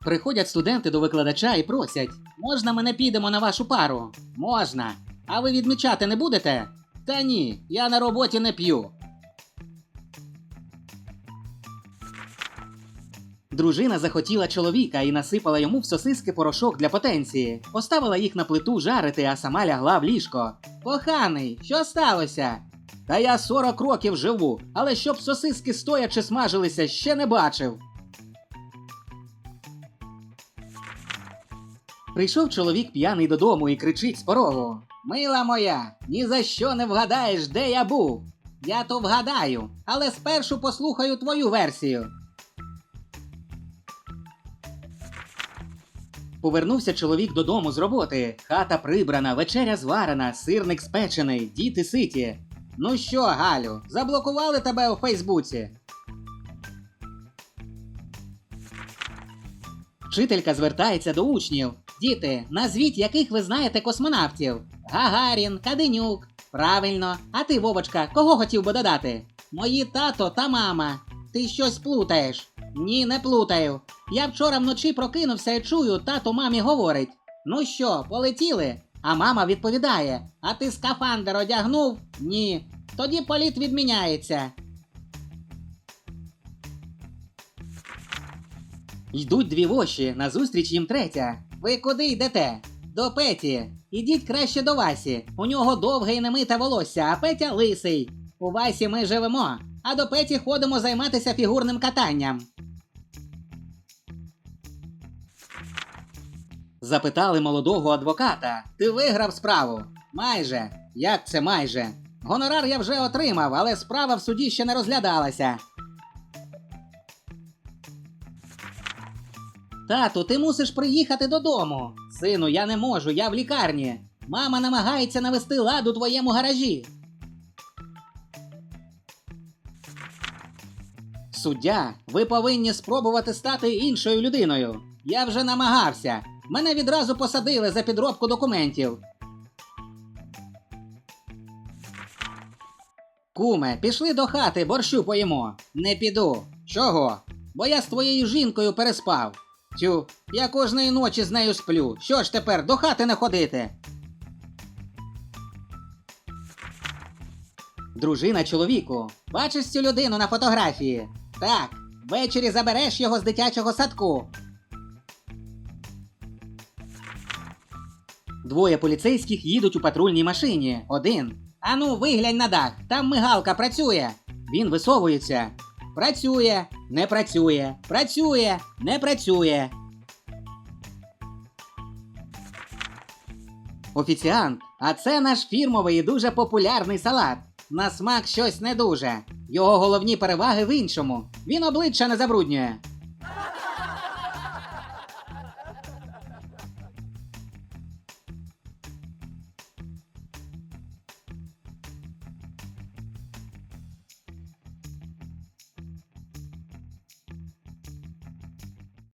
Приходять студенти до викладача і просять: можна ми не підемо на вашу пару? Можна. А ви відмічати не будете? Та ні, я на роботі не п'ю. Дружина захотіла чоловіка і насипала йому в сосиски порошок для потенції. Поставила їх на плиту жарити, а сама лягла в ліжко. Коханий, що сталося? Та я 40 років живу, але щоб сосиски стоячи смажилися, ще не бачив. Прийшов чоловік п'яний додому і кричить з порогу: Мила моя, ні за що не вгадаєш, де я був. Я то вгадаю, але спершу послухаю твою версію. Повернувся чоловік додому з роботи. Хата прибрана, вечеря зварена, сирник спечений, діти ситі. Ну що, Галю, заблокували тебе у Фейсбуці? Вчителька звертається до учнів. Діти, назвіть, яких ви знаєте космонавтів: Гагарін, Каденюк. Правильно. А ти, Вовочка, кого хотів би додати? Мої тато та мама. Ти щось плутаєш? Ні, не плутаю. Я вчора вночі прокинувся і чую, тато мамі говорить: Ну що, полетіли? А мама відповідає: А ти скафандр одягнув? Ні. Тоді політ відміняється. Йдуть дві воші, назустріч їм третя. Ви куди йдете? До Петі. Ідіть краще до Васі. У нього довге і немите волосся, а Петя лисий. У Васі ми живемо, а до Петі ходимо займатися фігурним катанням. Запитали молодого адвоката. Ти виграв справу? Майже. Як це майже? Гонорар я вже отримав, але справа в суді ще не розглядалася. Тату, ти мусиш приїхати додому. Сину, я не можу, я в лікарні. Мама намагається навести лад у твоєму гаражі. Суддя, ви повинні спробувати стати іншою людиною. Я вже намагався. Мене відразу посадили за підробку документів. Куме, пішли до хати, борщу поїмо. Не піду. Чого? Бо я з твоєю жінкою переспав. Тю, я кожної ночі з нею сплю. Що ж тепер, до хати не ходити? Дружина чоловіку. Бачиш цю людину на фотографії? Так, ввечері забереш його з дитячого садку. Двоє поліцейських їдуть у патрульній машині. Один. Ану, виглянь на дах, там мигалка працює. Він висовується. Працює, не працює, працює, не працює. Офіціант, а це наш фірмовий і дуже популярний салат. На смак щось не дуже. Його головні переваги в іншому. Він обличчя не забруднює.